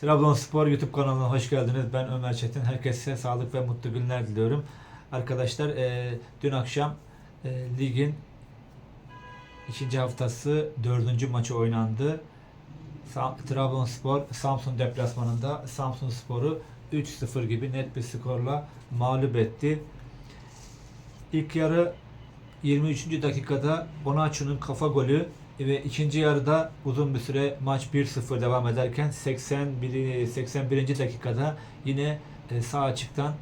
Trabzonspor YouTube kanalına hoş geldiniz. Ben Ömer Çetin. Herkese sağlık ve mutlu günler diliyorum. Arkadaşlar e, dün akşam e, ligin ikinci haftası dördüncü maçı oynandı. Sa- Trabzonspor Samsun deplasmanında Samsun Spor'u 3-0 gibi net bir skorla mağlup etti. İlk yarı 23. dakikada Onaçu'nun kafa golü ve ikinci yarıda uzun bir süre maç 1-0 devam ederken 81. 81. dakikada yine e, sağ açıktan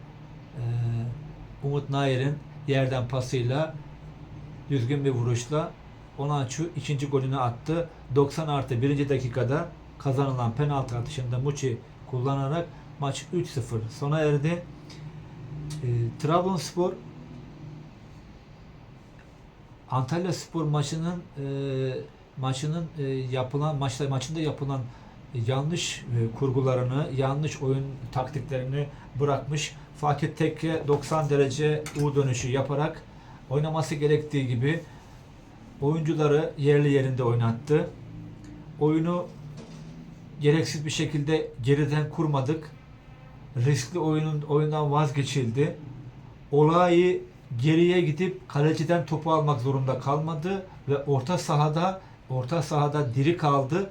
e, Umut Nair'in yerden pasıyla düzgün bir vuruşla Onaçu ikinci golünü attı. 90 artı 1. dakikada kazanılan penaltı atışında Muçi kullanarak maç 3-0 sona erdi. E, Trabzonspor Antalya Spor maçının e, maçının e, yapılan maçta maçında yapılan yanlış e, kurgularını, yanlış oyun taktiklerini bırakmış. Fatih Tekke 90 derece U dönüşü yaparak oynaması gerektiği gibi oyuncuları yerli yerinde oynattı. Oyunu gereksiz bir şekilde geriden kurmadık. Riskli oyunun oyundan vazgeçildi. Olayı geriye gidip kaleciden topu almak zorunda kalmadı ve orta sahada orta sahada diri kaldı.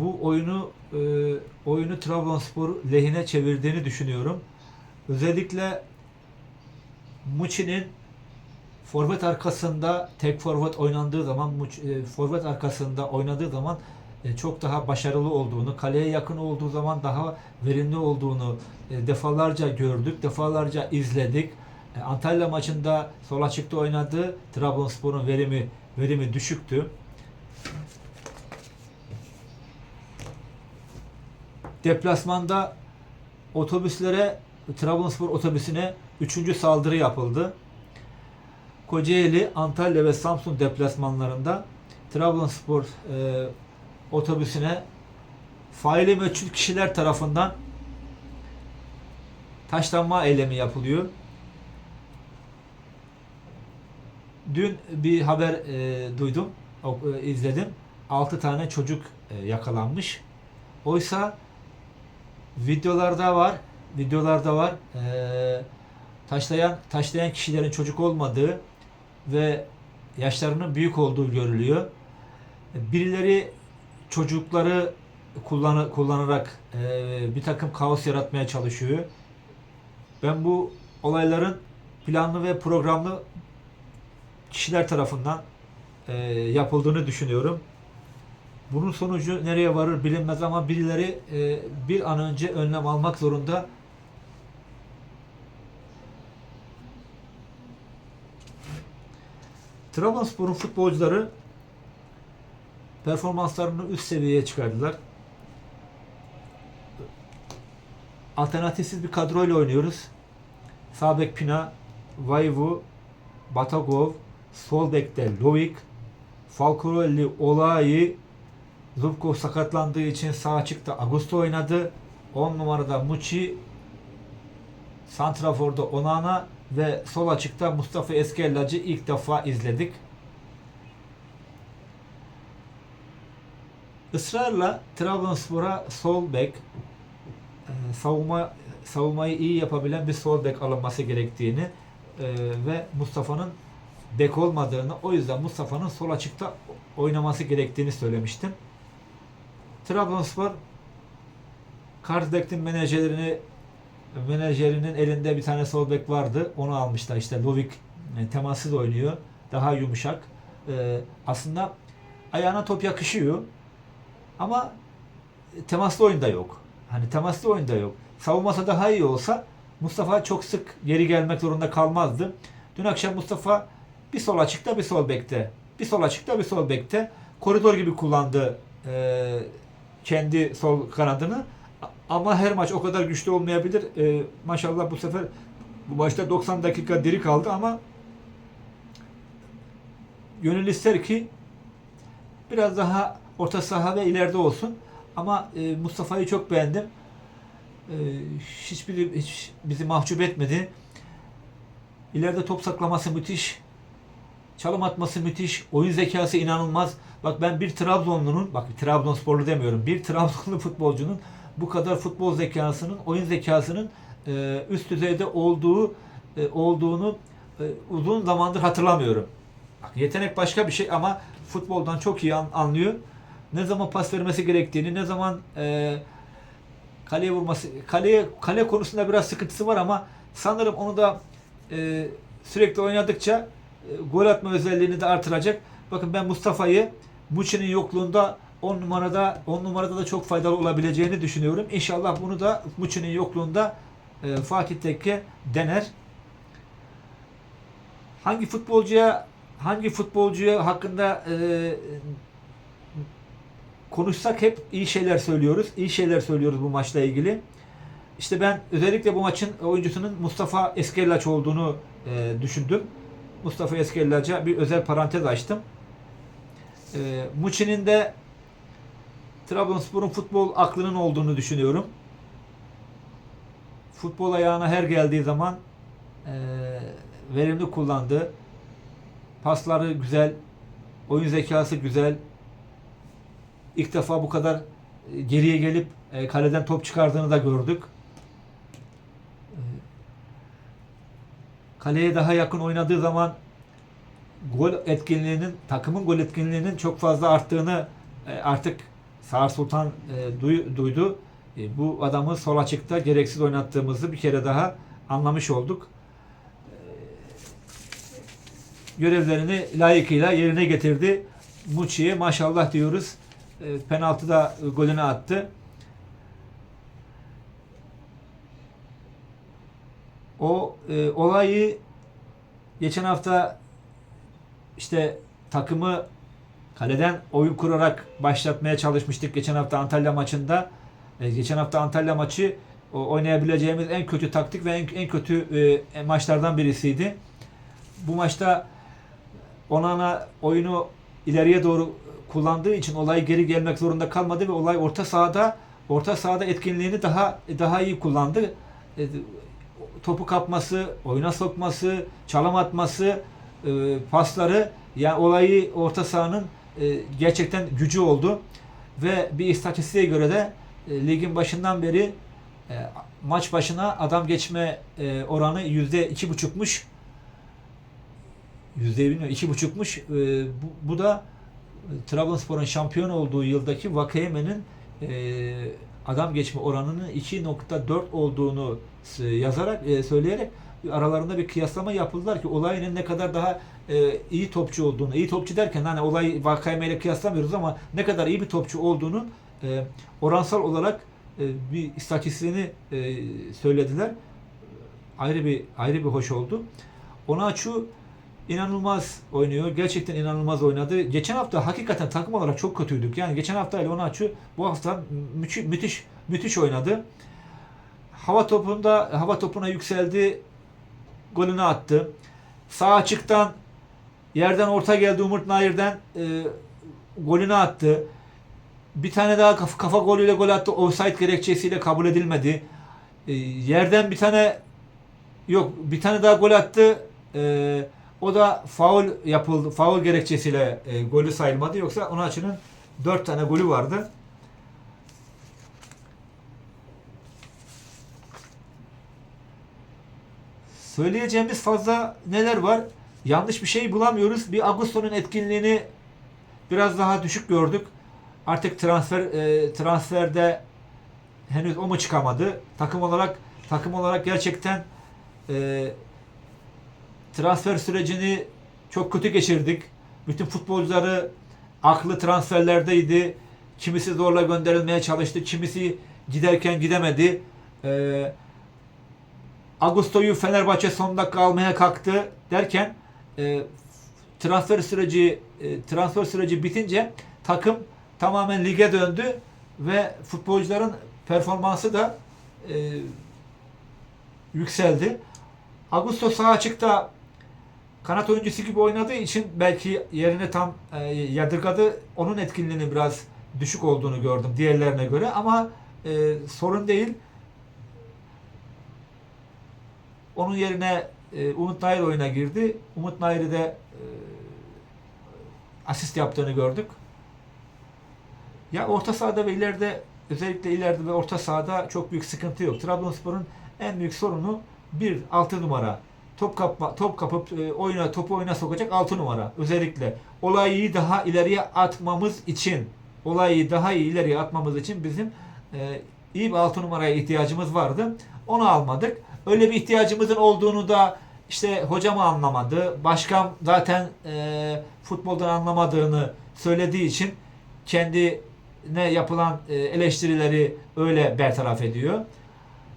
Bu oyunu e, oyunu Trabzonspor lehine çevirdiğini düşünüyorum. Özellikle Muçi'nin forvet arkasında tek forvet oynandığı zaman e, forvet arkasında oynadığı zaman e, çok daha başarılı olduğunu, kaleye yakın olduğu zaman daha verimli olduğunu e, defalarca gördük, defalarca izledik. E, Antalya maçında sol açıkta oynadı. Trabzonspor'un verimi verimi düşüktü. Deplasmanda otobüslere Trabzonspor otobüsüne üçüncü saldırı yapıldı. Kocaeli, Antalya ve Samsun deplasmanlarında Trabzonspor e, otobüsüne faili meçhul kişiler tarafından taşlanma eylemi yapılıyor. Dün bir haber e, duydum, e, izledim. 6 tane çocuk e, yakalanmış. Oysa videolarda var, videolarda var. E, taşlayan taşlayan kişilerin çocuk olmadığı ve yaşlarının büyük olduğu görülüyor. Birileri çocukları kullanı, kullanarak e, bir takım kaos yaratmaya çalışıyor. Ben bu olayların planlı ve programlı kişiler tarafından e, yapıldığını düşünüyorum. Bunun sonucu nereye varır bilinmez ama birileri e, bir an önce önlem almak zorunda. Trabzonspor'un futbolcuları performanslarını üst seviyeye çıkardılar. Alternatifsiz bir kadroyla oynuyoruz. Sağ bek Pina, Vayvu, Batagov, sol bekte Lovik, Falcorelli, Olayi, Zubkov sakatlandığı için sağ açıkta Augusto oynadı. 10 numarada Muçi, Santrafor'da Onana ve sol açıkta Mustafa Eskellacı ilk defa izledik. Israrla Trabzonspor'a sol bek e, savunma savunmayı iyi yapabilen bir sol bek alınması gerektiğini e, ve Mustafa'nın bek olmadığını o yüzden Mustafa'nın sol açıkta oynaması gerektiğini söylemiştim. Trabzonspor Kartbek'in menajerini menajerinin elinde bir tane sol bek vardı. Onu almışlar işte Lovik e, temassız oynuyor. Daha yumuşak. E, aslında ayağına top yakışıyor. Ama temaslı oyunda yok. Hani temaslı oyunda yok. Savunmasa daha iyi olsa Mustafa çok sık geri gelmek zorunda kalmazdı. Dün akşam Mustafa bir sol açıkta bir sol bekte. Bir sol açıkta bir sol bekte. Koridor gibi kullandı e, kendi sol kanadını. Ama her maç o kadar güçlü olmayabilir. E, maşallah bu sefer bu maçta 90 dakika diri kaldı ama gönül ister ki biraz daha orta saha ve ileride olsun. Ama e, Mustafa'yı çok beğendim. E, hiçbiri hiç bizi mahcup etmedi. İleride top saklaması müthiş. Çalım atması müthiş. Oyun zekası inanılmaz. Bak ben bir Trabzonlu'nun, bak bir Trabzonsporlu demiyorum. Bir Trabzonlu futbolcunun bu kadar futbol zekasının, oyun zekasının e, üst düzeyde olduğu e, olduğunu e, uzun zamandır hatırlamıyorum. Bak, yetenek başka bir şey ama futboldan çok iyi an- anlıyor. Ne zaman pas vermesi gerektiğini, ne zaman e, kaleye vurması, kaleye kale konusunda biraz sıkıntısı var ama sanırım onu da e, sürekli oynadıkça gol atma özelliğini de artıracak. Bakın ben Mustafa'yı Muçi'nin yokluğunda 10 numarada 10 numarada da çok faydalı olabileceğini düşünüyorum. İnşallah bunu da Muçi'nin yokluğunda e, Fatih Tekke dener. Hangi futbolcuya hangi futbolcuya hakkında e, konuşsak hep iyi şeyler söylüyoruz. İyi şeyler söylüyoruz bu maçla ilgili. İşte ben özellikle bu maçın oyuncusunun Mustafa Eskellaç olduğunu e, düşündüm. Mustafa Eskellaç'a bir özel parantez açtım. E, Muçi'nin de Trabzonspor'un futbol aklının olduğunu düşünüyorum. Futbol ayağına her geldiği zaman e, verimli kullandı. Pasları güzel, oyun zekası güzel. İlk defa bu kadar e, geriye gelip e, kaleden top çıkardığını da gördük. Kaleye daha yakın oynadığı zaman gol etkinliğinin, takımın gol etkinliğinin çok fazla arttığını e, artık Sağır Sultan e, duy- duydu. E, bu adamı sol açıkta gereksiz oynattığımızı bir kere daha anlamış olduk. Görevlerini layıkıyla yerine getirdi. Muçi'ye maşallah diyoruz. Penaltıda golünü attı. O e, olayı geçen hafta işte takımı kaleden oyun kurarak başlatmaya çalışmıştık geçen hafta Antalya maçında. E, geçen hafta Antalya maçı o, oynayabileceğimiz en kötü taktik ve en, en kötü e, maçlardan birisiydi. Bu maçta Onana oyunu ileriye doğru kullandığı için olay geri gelmek zorunda kalmadı ve olay orta sahada orta sahada etkinliğini daha daha iyi kullandı. E, topu kapması, oyuna sokması, çalım atması, e, pasları yani olayı orta sahanın e, gerçekten gücü oldu. Ve bir istatistiğe göre de e, ligin başından beri e, maç başına adam geçme e, oranı yüzde iki buçukmuş. Yüzde bilmiyorum iki buçukmuş. E, bu, bu da Trabzonspor'un şampiyon olduğu yıldaki Vakayeme'nin e, adam geçme oranının 2.4 olduğunu s- yazarak e, söyleyerek aralarında bir kıyaslama yapıldılar ki olayın ne kadar daha e, iyi topçu olduğunu, iyi topçu derken hani olay Vakayeme ile kıyaslamıyoruz ama ne kadar iyi bir topçu olduğunu e, oransal olarak e, bir istatistiğini e, söylediler. Ayrı bir ayrı bir hoş oldu. Onaçu inanılmaz oynuyor. Gerçekten inanılmaz oynadı. Geçen hafta hakikaten takım olarak çok kötüydük. Yani geçen hafta ile Onaçu bu hafta müthiş müthiş müthiş oynadı. Hava topunda hava topuna yükseldi. Golünü attı. Sağ açıktan yerden orta geldi Umut Nayir'den e, golünü attı. Bir tane daha kafa, kafa golüyle gol attı. Offside gerekçesiyle kabul edilmedi. E, yerden bir tane yok bir tane daha gol attı. E, o da faul yapıldı. Faul gerekçesiyle e, golü sayılmadı. Yoksa Onaçı'nın dört tane golü vardı. Söyleyeceğimiz fazla neler var? Yanlış bir şey bulamıyoruz. Bir Augusto'nun etkinliğini biraz daha düşük gördük. Artık transfer e, transferde henüz o mu çıkamadı? Takım olarak takım olarak gerçekten e, transfer sürecini çok kötü geçirdik. Bütün futbolcuları aklı transferlerdeydi. Kimisi zorla gönderilmeye çalıştı. Kimisi giderken gidemedi. E, Augusto'yu Fenerbahçe son dakika almaya kalktı derken e, transfer süreci e, transfer süreci bitince takım tamamen lige döndü ve futbolcuların performansı da e, yükseldi. Augusto sağ açıkta kanat oyuncusu gibi oynadığı için belki yerine tam e, yadırgadı. Onun etkinliğinin biraz düşük olduğunu gördüm diğerlerine göre ama e, sorun değil. Onun yerine e, Umut Nayır oyuna girdi. Umut Nayır'ı da e, asist yaptığını gördük. Ya orta sahada ve ileride özellikle ileride ve orta sahada çok büyük sıkıntı yok. Trabzonspor'un en büyük sorunu bir 6 numara. Top kapma, top kapıp e, oyuna topu oyuna sokacak 6 numara. Özellikle olayı daha ileriye atmamız için olayı daha iyi ileriye atmamız için bizim e, iyi bir 6 numaraya ihtiyacımız vardı. Onu almadık. Öyle bir ihtiyacımızın olduğunu da işte hocam anlamadı. Başkan zaten e, futboldan anlamadığını söylediği için kendine yapılan e, eleştirileri öyle bertaraf ediyor.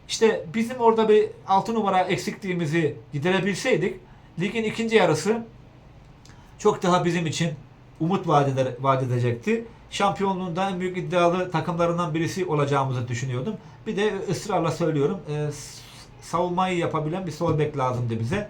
İşte bizim orada bir 6 numara eksikliğimizi giderebilseydik ligin ikinci yarısı çok daha bizim için umut vaat, eder, vaat edecekti. Şampiyonluğunda en büyük iddialı takımlarından birisi olacağımızı düşünüyordum. Bir de ısrarla söylüyorum e, savunmayı yapabilen bir sol bek lazımdı bize.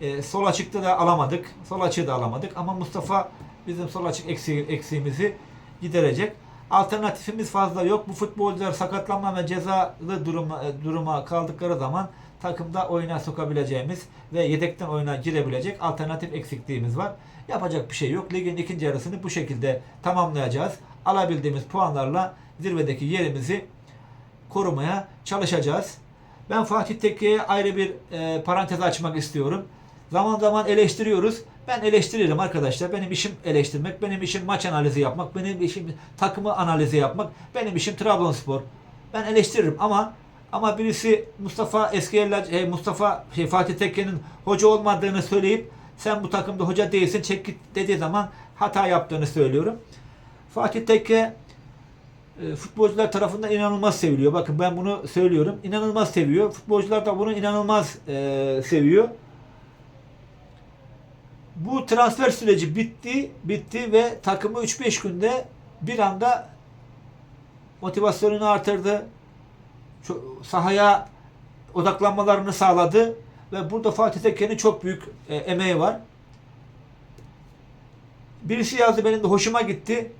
E, sol açıkta da alamadık. Sol açığı da alamadık ama Mustafa bizim sol açık eksiği, eksiğimizi giderecek. Alternatifimiz fazla yok. Bu futbolcular sakatlanma ve cezalı duruma, duruma kaldıkları zaman takımda oyuna sokabileceğimiz ve yedekten oyuna girebilecek alternatif eksikliğimiz var. Yapacak bir şey yok. Ligin ikinci yarısını bu şekilde tamamlayacağız. Alabildiğimiz puanlarla zirvedeki yerimizi korumaya çalışacağız. Ben Fatih Tekke'ye ayrı bir e, parantez açmak istiyorum. Zaman zaman eleştiriyoruz. Ben eleştiririm arkadaşlar. Benim işim eleştirmek, benim işim maç analizi yapmak, benim işim takımı analizi yapmak, benim işim Trabzonspor. Ben eleştiririm ama ama birisi Mustafa Eskiyerler, e, Mustafa şey, Fatih Tekke'nin hoca olmadığını söyleyip sen bu takımda hoca değilsin çek git dediği zaman hata yaptığını söylüyorum. Fatih Tekke e, futbolcular tarafından inanılmaz seviliyor. Bakın ben bunu söylüyorum. İnanılmaz seviyor. Futbolcular da bunu inanılmaz e, seviyor. Bu transfer süreci bitti, bitti ve takımı 3-5 günde bir anda motivasyonunu artırdı. Sahaya odaklanmalarını sağladı ve burada Fatih Tekke'nin çok büyük e, emeği var. Birisi yazdı benim de hoşuma gitti.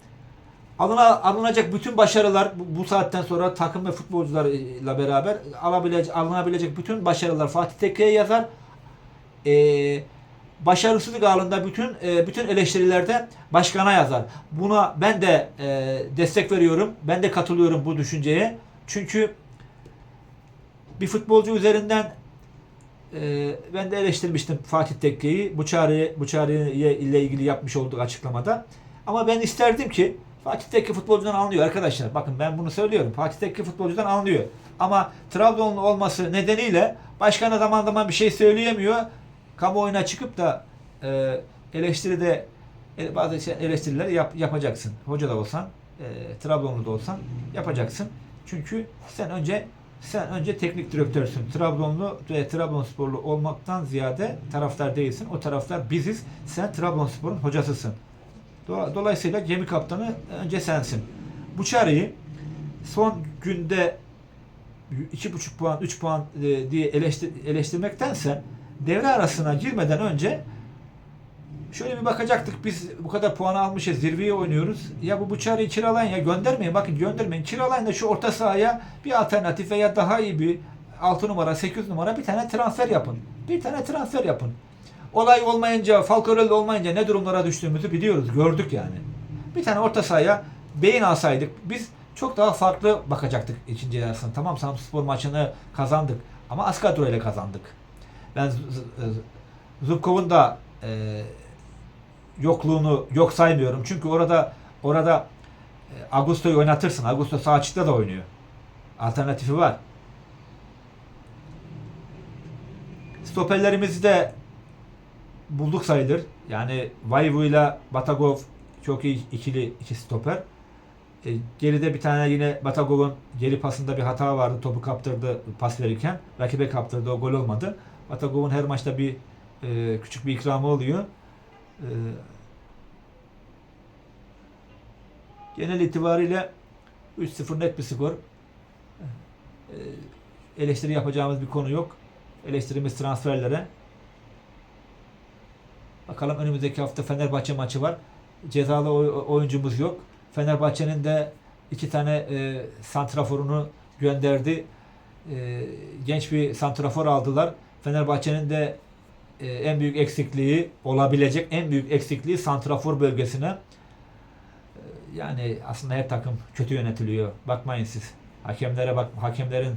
Alına, alınacak bütün başarılar bu, bu saatten sonra takım ve futbolcularla beraber alabilecek, alınabilecek bütün başarılar Fatih Tekke'ye yazar. Ee, başarısızlık anında bütün e, bütün eleştirilerde başkana yazar. Buna ben de e, destek veriyorum. Ben de katılıyorum bu düşünceye. Çünkü bir futbolcu üzerinden e, ben de eleştirmiştim Fatih Tekke'yi bu çağrı bu çağrıya ile ilgili yapmış olduğu açıklamada. Ama ben isterdim ki Fatih Tekke futbolcudan anlıyor arkadaşlar. Bakın ben bunu söylüyorum. Fatih Tekke futbolcudan anlıyor. Ama Trabzonlu olması nedeniyle başkana zaman zaman bir şey söyleyemiyor. Kamuoyuna çıkıp da e, eleştiride e, bazı şey- eleştiriler yap, yapacaksın. Hoca da olsan, e, Trabzonlu da olsan yapacaksın. Çünkü sen önce sen önce teknik direktörsün. Trabzonlu ve Trabzonsporlu olmaktan ziyade taraftar değilsin. O taraftar biziz. Sen Trabzonspor'un hocasısın. Do- Dolayısıyla gemi kaptanı önce sensin. Bu çağrıyı son günde 2,5 puan, 3 puan e, diye eleştir, eleştirmektense devre arasına girmeden önce şöyle bir bakacaktık. Biz bu kadar puanı almışız, zirveye oynuyoruz. Ya bu bu çağrıyı kiralayın ya göndermeyin. Bakın göndermeyin. Kiralayın da şu orta sahaya bir alternatif veya daha iyi bir 6 numara, 8 numara bir tane transfer yapın. Bir tane transfer yapın. Olay olmayınca, Falcarelli olmayınca ne durumlara düştüğümüzü biliyoruz. Gördük yani. Bir tane orta sahaya beyin alsaydık biz çok daha farklı bakacaktık ikinci yarısını. Tamam Samspor maçını kazandık ama az kadroyla kazandık. Ben Zubkov'un da e, yokluğunu yok saymıyorum. Çünkü orada orada e, Augusto'yu oynatırsın. Augusto sağ açıkta da oynuyor. Alternatifi var. Stoperlerimizi de bulduk sayılır. Yani Vayvu ile Batagov çok iyi ikili iki stoper. E, geride bir tane yine Batagov'un geri pasında bir hata vardı. Topu kaptırdı pas verirken. Rakibe kaptırdı. O gol olmadı. Batagov'un her maçta bir e, küçük bir ikramı oluyor. E, genel itibariyle 3-0 net bir skor. E, eleştiri yapacağımız bir konu yok. Eleştirimiz transferlere. Bakalım önümüzdeki hafta Fenerbahçe maçı var. Cezalı oy- oyuncumuz yok. Fenerbahçe'nin de iki tane e, santraforunu gönderdi. E, genç bir santrafor aldılar. Fenerbahçe'nin de e, en büyük eksikliği olabilecek en büyük eksikliği santrafor bölgesine. E, yani aslında her takım kötü yönetiliyor. Bakmayın siz. Hakemlere bak hakemlerin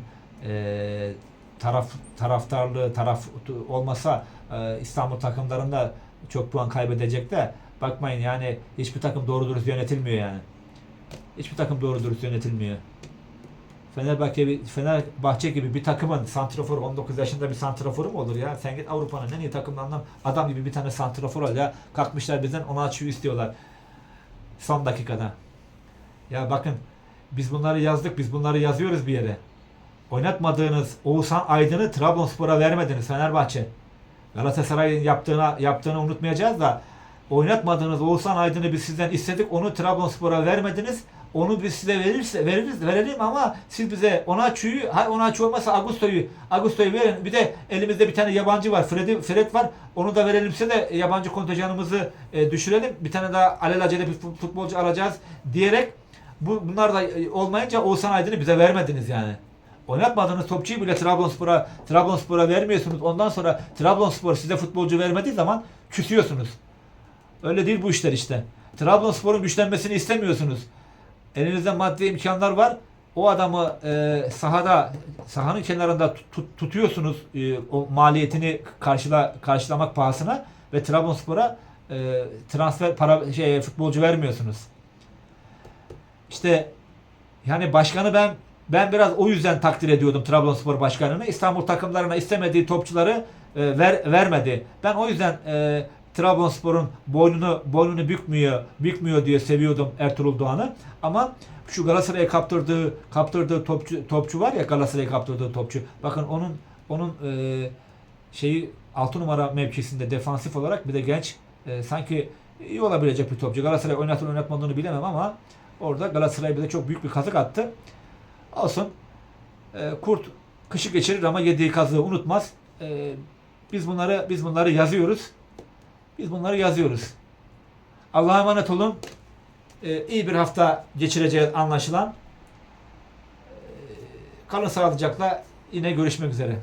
e, taraf taraftarlığı taraf olmasa e, İstanbul takımlarında çok puan kaybedecek de bakmayın yani hiçbir takım doğru dürüst yönetilmiyor yani. Hiçbir takım doğru dürüst yönetilmiyor. Fenerbahçe, gibi- Fenerbahçe gibi bir takımın santrafor 19 yaşında bir santraforu mu olur ya? Sen git Avrupa'nın en iyi takımlarından adam gibi bir tane santrafor al ya. Kalkmışlar bizden ona açıyor istiyorlar. Son dakikada. Ya bakın biz bunları yazdık, biz bunları yazıyoruz bir yere. Oynatmadığınız Oğuzhan Aydın'ı Trabzonspor'a vermediniz Fenerbahçe. Galatasaray'ın yaptığına yaptığını unutmayacağız da oynatmadığınız Oğuzhan Aydın'ı biz sizden istedik. Onu Trabzonspor'a vermediniz. Onu biz size verirse veririz verelim ama siz bize Onaçu'yu hay Onaçu olmasa Augusto'yu Augusto'yu verin. Bir de elimizde bir tane yabancı var. Fred, Fred var. Onu da verelimse de yabancı kontenjanımızı e, düşürelim. Bir tane daha alelacele bir fut- futbolcu alacağız diyerek bu bunlar da e, olmayınca Oğuzhan Aydın'ı bize vermediniz yani. Oynatmadığınız topçuyu bile Trabzonspor'a Trabzonspor'a vermiyorsunuz. Ondan sonra Trabzonspor size futbolcu vermediği zaman küsüyorsunuz. Öyle değil bu işler işte. Trabzonspor'un güçlenmesini istemiyorsunuz. Elinizde maddi imkanlar var. O adamı e, sahada sahanın kenarında tut- tut- tutuyorsunuz e, o maliyetini karşıla karşılamak pahasına ve Trabzonspor'a e, transfer para şey futbolcu vermiyorsunuz. İşte yani başkanı ben ben biraz o yüzden takdir ediyordum Trabzonspor başkanını. İstanbul takımlarına istemediği topçuları e, ver, vermedi. Ben o yüzden e, Trabzonspor'un boynunu boynunu bükmüyor, bükmüyor diye seviyordum Ertuğrul Doğan'ı. Ama şu Galatasaray'a kaptırdığı kaptırdığı topçu topçu var ya Galatasaray'a kaptırdığı topçu. Bakın onun onun e, şeyi 6 numara mevkisinde defansif olarak bir de genç e, sanki iyi olabilecek bir topçu. Galatasaray oynatır oynatmadığını bilemem ama orada Galatasaray bize çok büyük bir kazık attı. Olsun. E, kurt kışı geçirir ama yediği kazığı unutmaz. E, biz bunları biz bunları yazıyoruz. Biz bunları yazıyoruz. Allah'a emanet olun. E, iyi bir hafta geçireceğiz anlaşılan. E, kalın sağlıcakla yine görüşmek üzere.